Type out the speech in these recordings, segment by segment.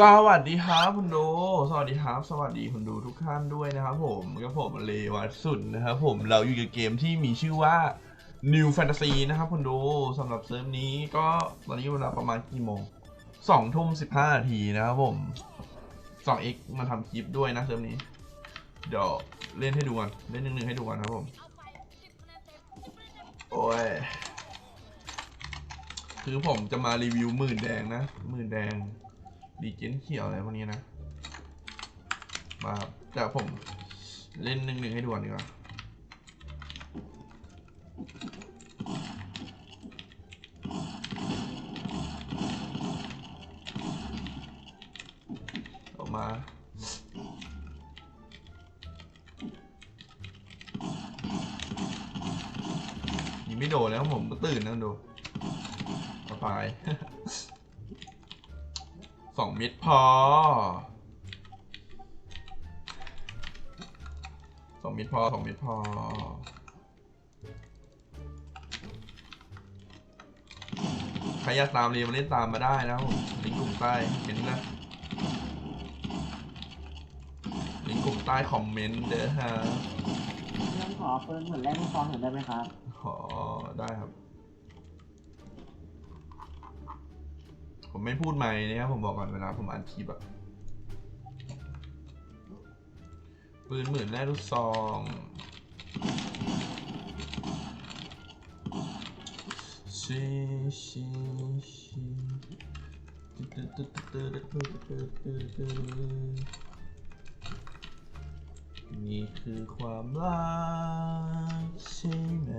สวัสดีครับคุณดู สวัสดีครับ สวัสดีคุณดูทุกท่านด้วยนะครับผมกับผมเลวัตสุดนะครับผมเราอยู่กับเกมที่มีชื่อว่า New Fantasy นะครับคุณดูสำหรับเซิร์ฟนี้ก็ตอนนี้เวลาประมาณกี่โมงสองทุ่มสิบห้านาทีนะครับผมสองอ็กมาทำคลิปด้วยนะเซิร์ฟนี้ เดี๋ยวเล่นให้ดูกันเล่นหนึ่งหนึ่งให้ดูกันครับผม โอ้ยคือผมจะมารีวิวหมื่นแดงนะหมื่นแดง ดีเจนเขียวอะไรพวกนี้นะ มาแต่ผมเล่นหนึ่งหนึ่งให้ด่วนดีกว่าออกมายิงไม่โดนแล้วผมก็ตื่นแล้วดูไป สองมิดพอสองมิดพอสองมิดพอขยันตามเรียมาเล่นตามมาได้แล้วลิงกลุ่มใต้เห็นนะลิงกลุ่มใต้คอมเมนต์เด้อฮะ เรื่องขอเฟิร์นเหมือนแรกไม่พอเห็นได้ไหมครับ ขอได้ ไม่พูดไม่นะครับผมบอกก่อนเวลาผมอัดคลิปอะปืนหมื่นแรกลูกซอง ชิชิชินี่คือความรักใช่ไหม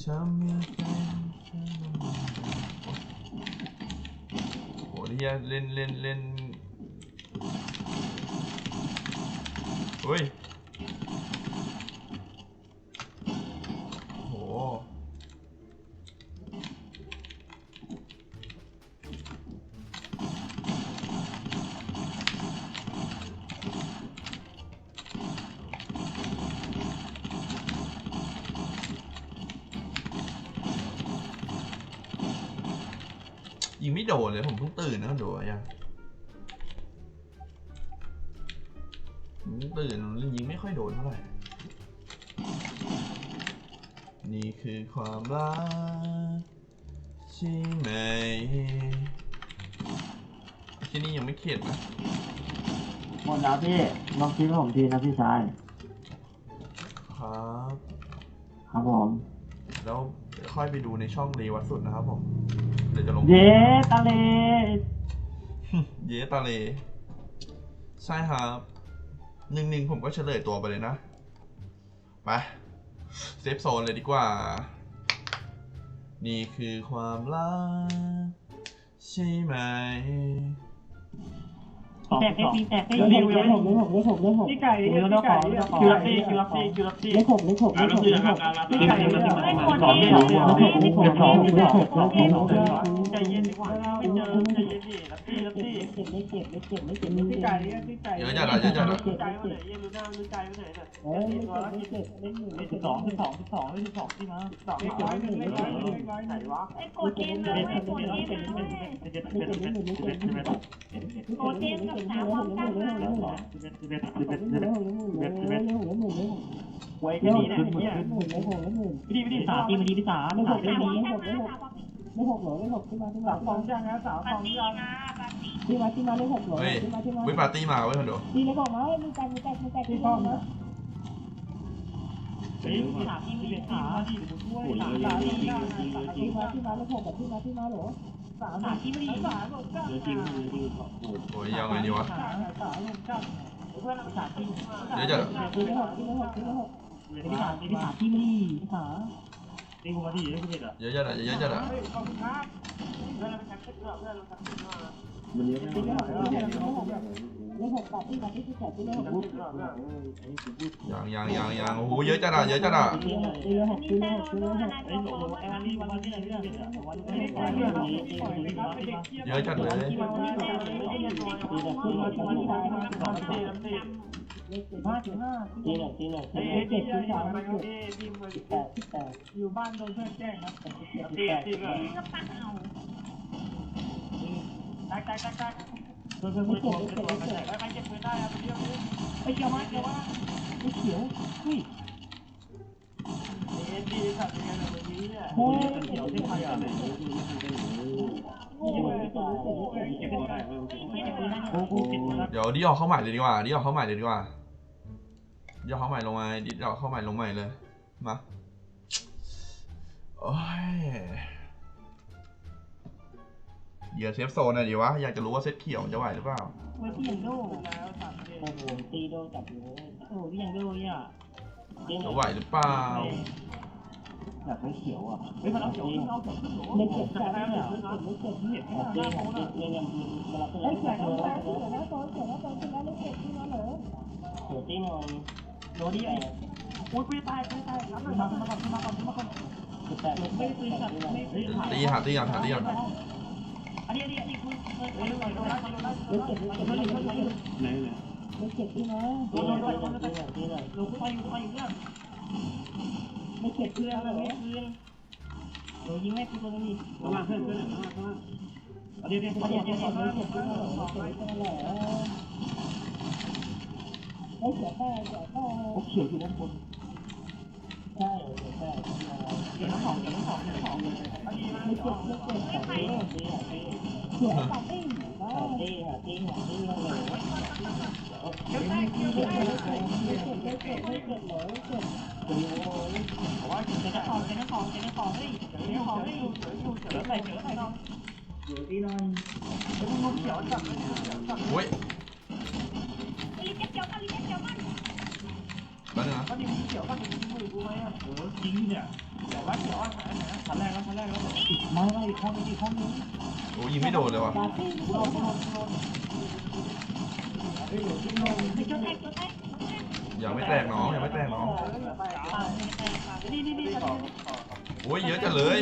ทำให้เป็นียเล่นเล่นเล่นเฮ้ย โดดเลยผมเพิ่งตื่นนะโดดยังตื่นยิงไม่ค่อยโดดเท่าไหร่ นี่คือความรักใช่ไหมที่นี่ยังไม่เข็ดนะหมดแล้วพี่ลองคิดว่าผมทีนะพี่ชาย ครับ ครับผม แล้วค่อยไปดูในช่องรีวัตสุดนะครับผม จะลง เย้ตาเลเย้ตาเล ใช่ครับ หนึ่งหนึ่งผมก็เฉลยตัวไปเลยนะ ไป เซฟโซนเลยดีกว่า นี่คือความรักใช่ไหม แตกได้ปีแตกได้ปีเดี๋ยวผมเดี๋ยวผมเดี๋ยวผมเดี๋ยวผมพี่ไก่พี่ไก่คิวรับซีคิวรับซีคิวรับซีเดี๋ยวผมเดี๋ยวผมเดี๋ยวผมเดี๋ยวผมพี่ไก่ไม่คนที่ไม่คนที่ไม่คนที่ใจเยวน ขวานไม่เจอใจเจอนดิรับพี่รับพี่เจ็บไม่เจ็บไม่เจ็บไม่เจ็บไม่เจ็บพี่ใจเนี่ยพี่ใจพี่ใจมาไหนยังรู้หเจ็รู้ใจมาไหนเนี่ยเออไม่เจ็บเม่เจ็บไม่อนึ่งไม่สิบสอเสิบสองสอบสองไม่สิบสองที่มาสองไม่ร้อยหนึ่งไม่ร้อยหนึ่งไม่ร้อยไเนวะไอ้โกเทนเลยโกเทนเลยโกเทนกับสาวความกันมาไว้แค่นี้นะเนี่ยพี่พี่สาตีมาดีพี่สาไม่หมดไม่หมดไม่หมด เลขหกเหรอเลขหกขึ้นมาขึ้นมาสองจังนะสาวสองจังที่มาที่มาเลขหกเหรอเฮ้ยที่มาที่มาวิปาร์ตี้มาเว้ยคนดูที่เลขหกมาเฮ้ยมีแตกมีแตกมีแตกที่กล้องนะเฮ้ยสามที่เป็นขาที่ผมช่วยสามสาสามมที่ที่มาที่มาที่มาเลขหกแบบที่มาที่มาเหรอสามสามที่ไม่ดีสามเดี๋ยวจริงจริงโอ้ยยังไงดีวะ สามสามหกเก้าเพื่อนสามที่เดี๋ยวจะที่เลขหกที่เลขหกที่เลขหกที่สามที่สามที่ไม่ดีขา ตีหัวดีเลยคุณเด็ดอะเยอะจัดอะเยอะจัดอะขอบคุณครับเพื่อนเราแคปเพื่อนเพื่อนเราแคปเพื่อนมามันเยอะมากเลข หกเลขหกตัดที่ตัดที่ที่แปดที่เลขหกยังยังยังยังโอ้โหเยอะจัดอะเยอะจัดอะที่เลขหกที่เลขหกที่เลขหกไอ้หลงนะเยอะจัดเลยที่มาที่มาที่มาที่มาที่มาที่มาที่มาเลขเจ็ดห้าจุดห้าตีหน่อยตีหน่อยเลขเจ็ดจุดสามไปเลขเอ้เจ็ดทีมมือสิสิบบแปแปดดสิบแปดอยู่บ้านโดนเพื่อนแกล้งครับสิบเจ็ดสิบตีแปดตีเลยก็ปังเอากแตกแตกเพิ่ มเพิ่มปืเพิ่นมตัวเพิ่มปืนเพิ่ตัวมมันแตกไปเก็บปืนได้ครับเดี๋ยวไปเกี่ยวมาเกี่ยวมาไม่เขียวเฮ้ยเอ็นดีสัตว์ยังไงแบบนี้เนี่ยโอ้ยเขียวที่ไทยอะโอ้ยเก็บปืนได้โอ้โหเดี๋ยวดิออกเข้าใหม่เลยดีกว่าดิออกเข้าใหม่เลยดีกว่าดิออกเข้าใหม่ลงมาดิออกเข้าใหม่ลงใหม่เลยมาโอ้ย เหยื่อเซฟโซนหน่อยดีวะ อยากจะรู้ว่าเซตเขียวจะไหวหรือเปล่าเฮ้ยพี่ยังโดแล้วสามเดือนโอ้โหตีโดจับอยู่โอ้พี่ยังโดเนี่ยจะไหวหรือเปล่าอยากให้เขียวอะเฮ้ยมันเอาเขียวขึ้นเอาเขียวขึ้นโหเล่นเจ็บใจเนี่ยเล่นเจ็บเล่นเจ็บเห็นไหมเล่นเล่นเล่นยังเวลาเล่นเจ็บเลยเขียวแล้วโซนเขียวแล้วโซนเขียวแล้วเล่นเจ็บที่นั่นเหรอเขียวตีนอนโดนดิไอ้โอ้ยปืนตายปืนตายรับเลยมาก่อนมาก่อนมาก่อนคือแต่ไม่ปืนสัตว์ไม่ตีหาตีก่อนหาตีก่อนอันนี้อันนี้อันนี้คือเออเออโดนได้โดนได้โดนได้เล่นเจ็บเล่นเจ็บเล่นเจ็บไหนไหนเล่นเจ็บที่นะโดนโดนโดนโดนโดนลงไปอยู่ไปอยู่เนี่ยไม่เจ็บเพื่เพื่ออนนเลเลยยเพื่อนโดยยิงไม่ปืนเลยนี่ข้างล่างเพื่อนเพื่อนข้างล่างข้างล่างเดี๋ยวเดี๋ยวไม่เดี๋ยวเจ็เดี๋บยวไม่เดี๋ยวเจ็บเดี๋ยวไม่เดี๋ยวเจ็บไม่เจ็บไม่เจ็บไม่เจ็บไม่เจ็บโอ้เขียว อยู่ด้านบนใช่เขียวใช่เดี๋ยวน้ำหอมเดี๋ยวน้ำหอมเดี๋ยวน้ำหอมอันนี้ไม่เจ็บไม่เจ็บแต่ไม่เจ็บเขียวตัดติ้งบ้าติ้งอะติ้งอะติ้งเลยเดี๋ยวแตกเดี๋ยวแตกไม่เจ็บไม่เจ็บไม่เจ็บเลยเจ็บโอ้ยว่าเดี๋ยวน้ำหอมเดี๋ยวน้ำหอ เออจิ้งเนี่ยเดี๋ยวว่าเดี๋ยววจับเลยเขียวจับโอ้ยรีบเก็บเกี่ยวกันรีบเก็บเกี่ยวกันแป๊บนึงนะก็ดิเขียวก็ดิมือกูไหมอะโอ้จริงเนี่ยเดี๋ยวว่าเขียวอะหาหาขันแรกแล้วขันแรกแล้วไม่ไม่อีกข้างนึงอีกข้างนึงโอ้ยิงไม่โดนเลยว่ะโดนโดนโดนอยู่ที่โน่แตกเกี่ยวแตกยังไม่แตกน้องยังไม่แตกน้องโอ้ยเยอะจังเลย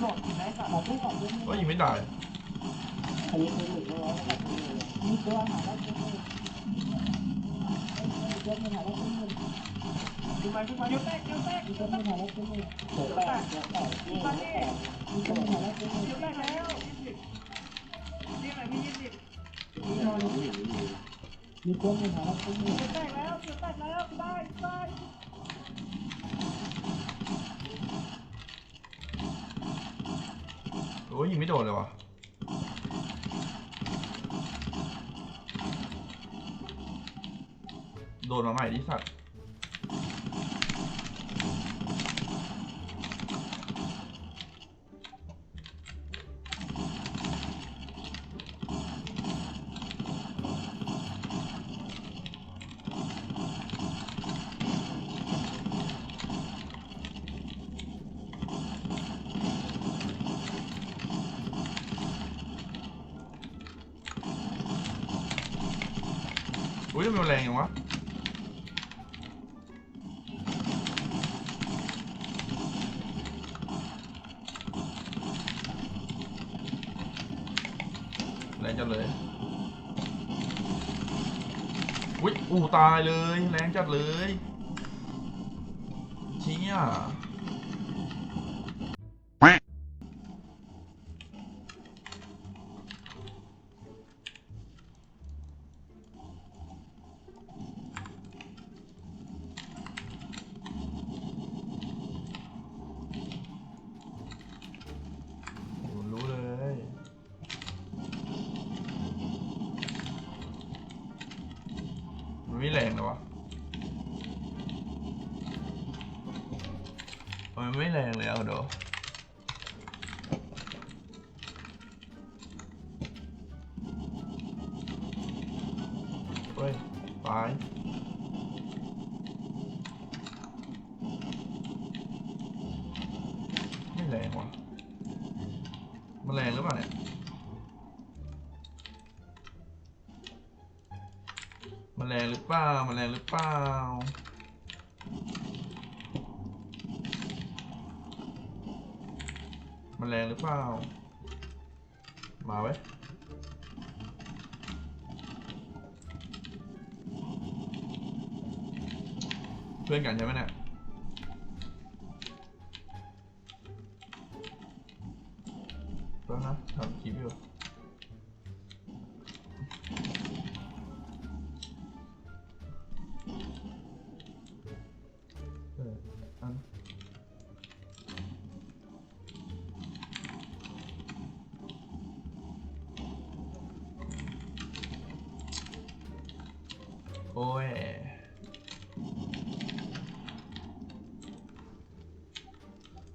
โหลดไหนสัตว์ตาติ้งตาติ้งโอ้ยยิงไม่ได้ อันนี้คือหลุดแล้วมีตัวหาแล้วตัวนึงตัวนึงหาแล้วตัวนึงขึ้นมาขึ้นมาเดี๋ยวแตกเดี๋ยวแตกมีตัวนึงหาแล้วตัวนึงเดี๋ยวแตกเดี๋ยวแตกนี่มาที่มีตัวนึงหาแล้วตัวนึงเดี๋ยวแตกแล้วยี่สิบนี่ไหนมียี่สิบมีตัวนึงหาแล้วตัวนึงเดี๋ยวแตกแล้วเดี๋ยวแตกแล้วได้โอ้ยยิงไม่โดนเลยว่ะ โดนมาใหม่ดิสัตว์อุ้ยมมันแรงอย่างวะ ตายเลย แรงจัดเลย เชี่ย มันไม่แรงเลยวะมันไม่แรงเลยเอาเดี๋ยว เปล่ามาแรงหรือเปล่ามัแรงหรือเปล่า มาไว้เพื่อนกันใช่ไหมเนี่ยตอนนะทำคลิปอยู่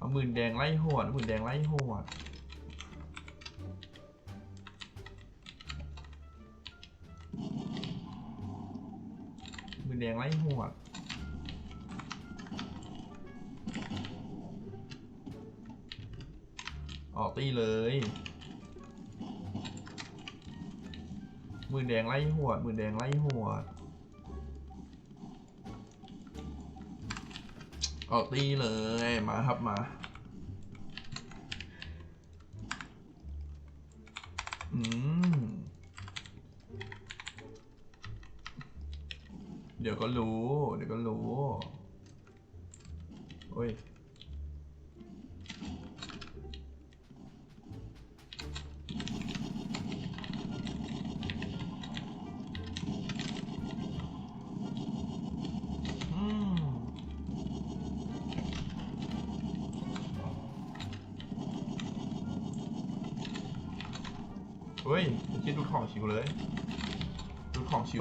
เอาหมื่นแดงไล่หวดหมื่นแดงไล่หวดหมื่นแดงไล่หวดออกตีเลยหมื่นแดงไล่หวดหมื่นแดงไล่หวด ออกตีเลยมาครับมา อืม เดี๋ยวก็รู้ เดี๋ยวก็รู้ โอ้ย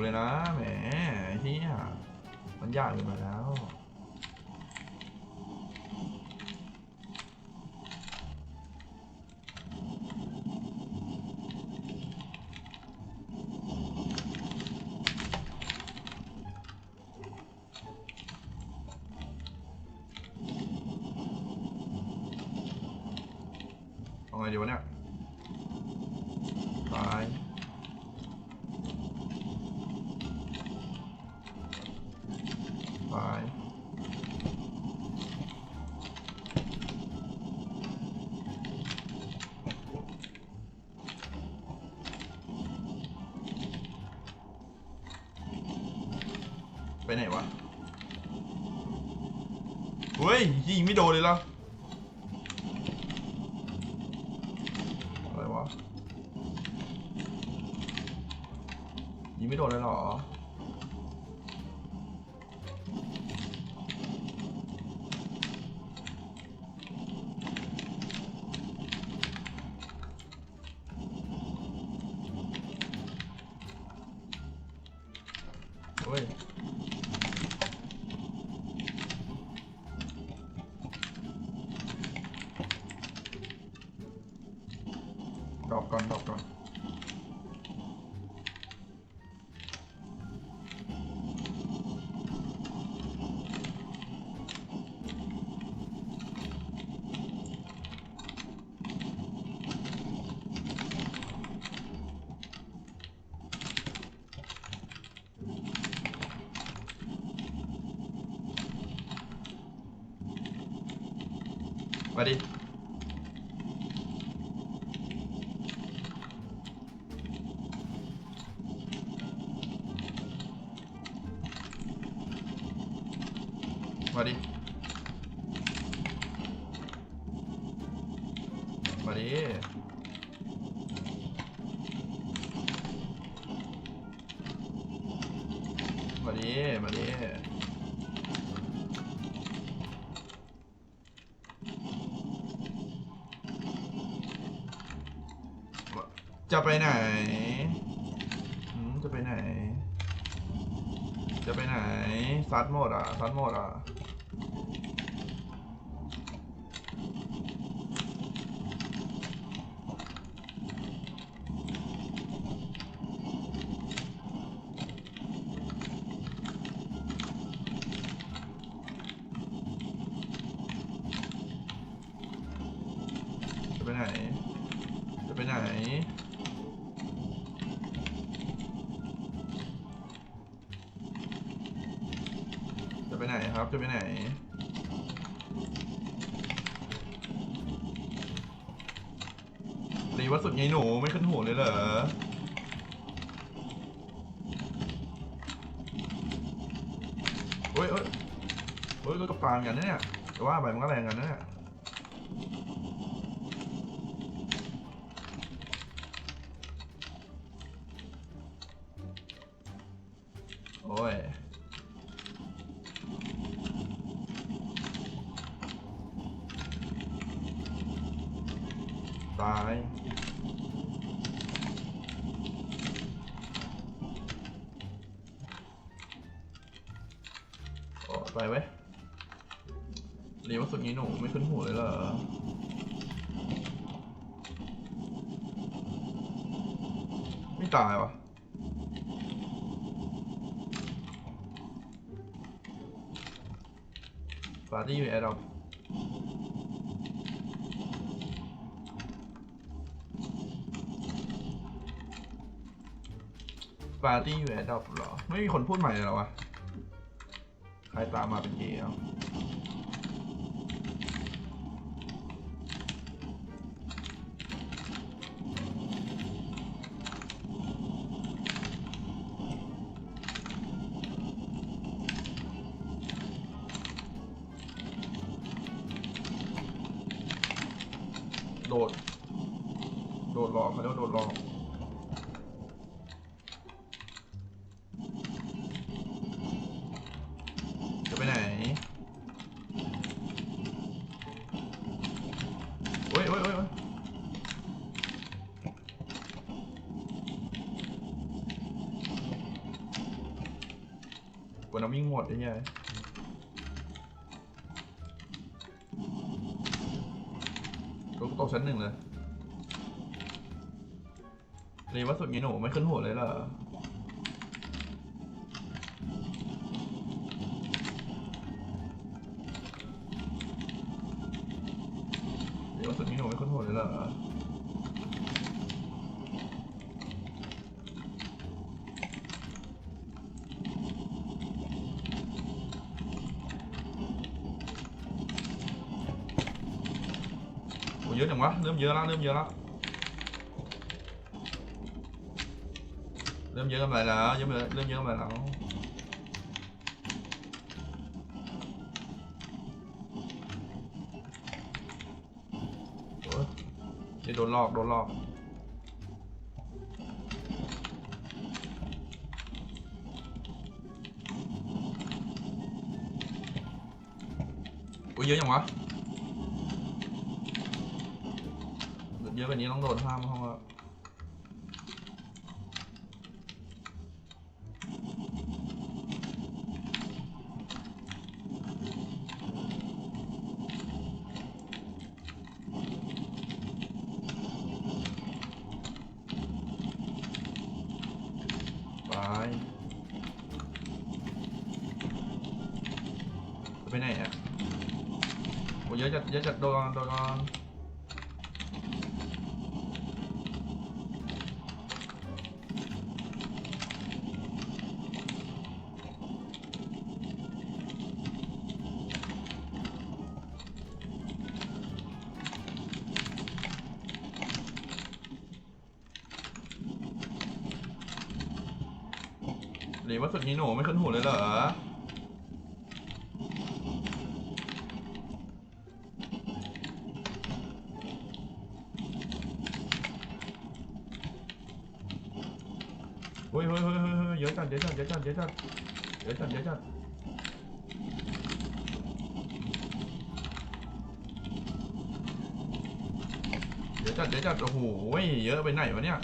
องชิวเลยนะแหมเฮียมันยากเกินไปแล้วเอาไงดีวะเนี่ย ตายตายไปไหน วะ เฮ้ยยิงไม่โดนเลยเหรออะไรวะยิงไม่โดนเลยเหรอ ม จะไปไหนหืมจะไปไหน จะไปไหนซัดหมดอะซัดหมดอะไปไหน จะไปไหน จะ ไปไหนครับ จะไปไหนรีว่าสุดไงหนูไม่ขึ้นหัวเลยเหรอเฮ้ยเฮ้ยเฮ้ยก็กระปางกันนะเนี่ย แต่ว่าใบมันก็แรงกันนะเนี่ย โอ้ย ตาย โอ้ ไปไว้เรียกว่าสุดนี้หนูไม่ขึ้นหัวเลยเหรอไม่ตายวะปาร์ตี้อยู่แอร์ดรอปปาร์ตี้อยู่แอร์ดรอปเหรอ ไม่มีคนพูดใหม่เลยเหรอวะ รตามมาเป็นเกย์เอาโดด โดดหลอกเขาเรียกว่าโดดหลอก จะไปไหนโอ้ยโอ้ยโอ้ยโอ้ยก วิ่งหมดไอ้เหี้ยตกชั้นหนึ่งเลยเรียว่าสุดงี้หนูไม่ขึ้นหัวเลยเหรอ jöla lắm jöla nêm jöla lại là, giống như nêm jöla lại là Đi đồn lọt đồn lọt. Ủa dưới không quá. เยอะแบบนี้ต้องโดนห้ามห้องละไปไหนอะโอ้เยอะจัดเยอะจัดโดนโดน ดนี้หนูไม่ขึ้นหูเลยเหรอเฮ้ยเฮ้ยเฮ้ยเฮ้ยเฮ้ยเยอะจัดเยอะจัดเยอะจัดเยอะจัดเยอะจัดเยอะจัดเยอะจัดเยอะจัดโอ้โหเยอะไปไหนวะเนี่ย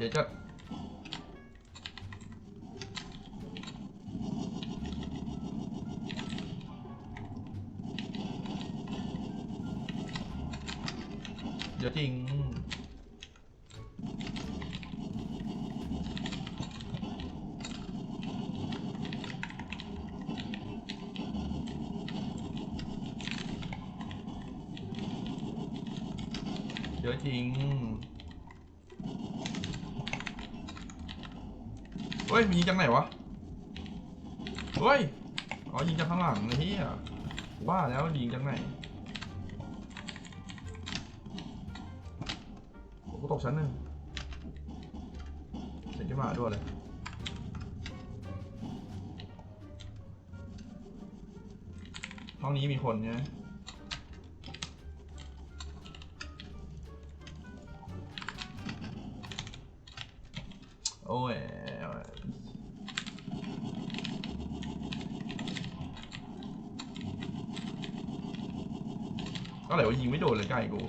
เดี๋ยวจะเดี๋ยวจริงเดี๋ยวจริง เฮ้ยมียิงจากไหนวะ เฮ้ย อ๋อยิงจากข้างหลังไอ้เหี้ยว่าแล้วยิงจากไหนโอ้กูตกชั้นหนึ่งเสร็จจะมาด้วยเลยห้องนี้มีคนเนี่ยโอ้ย ก็เลยว่ายิงไม่โดนเลยไก่กู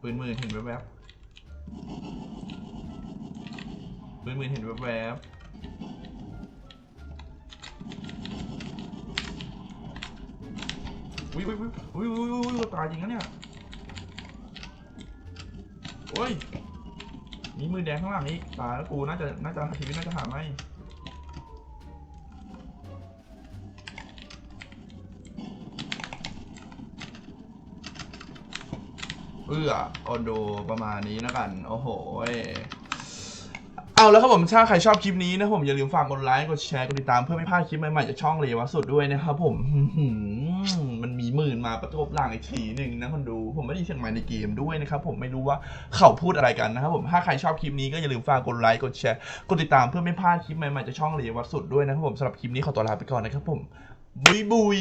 ปืนมือเห็นแวบๆ โอ้ยมีมือแดงข้างหลังนี้ตายแล้วกูน่าจะน่าจะชีวิตน่าจะหาไม่เอื้อออนโดประมาณนี้แล้วกัน โอ้โหเอาแล้วครับผมถ้าใครชอบคลิปนี้นะผมอย่าลืมฝากกดไลค์กดแชร์กดติดตามเพื่อไม่พลาดคลิปใหม่ๆจากช่องเลวะสุดด้วยนะครับผม มาประทบหลังอีกทีหนึ่งนะคนดู ผมไม่ได้ยินเสียงใหม่ในเกมด้วยนะครับ ผมไม่รู้ว่าเขาพูดอะไรกันนะครับผมถ้าใครชอบคลิปนี้ก็อย่าลืมฝากกดไลค์กดแชร์กดติดตามเพื่อไม่พลาดคลิปใหม่ๆจากช่องเรียวะสุดด้วยนะครับผมสำหรับคลิปนี้ขอตัวลาไปก่อนนะครับผมบุยบุย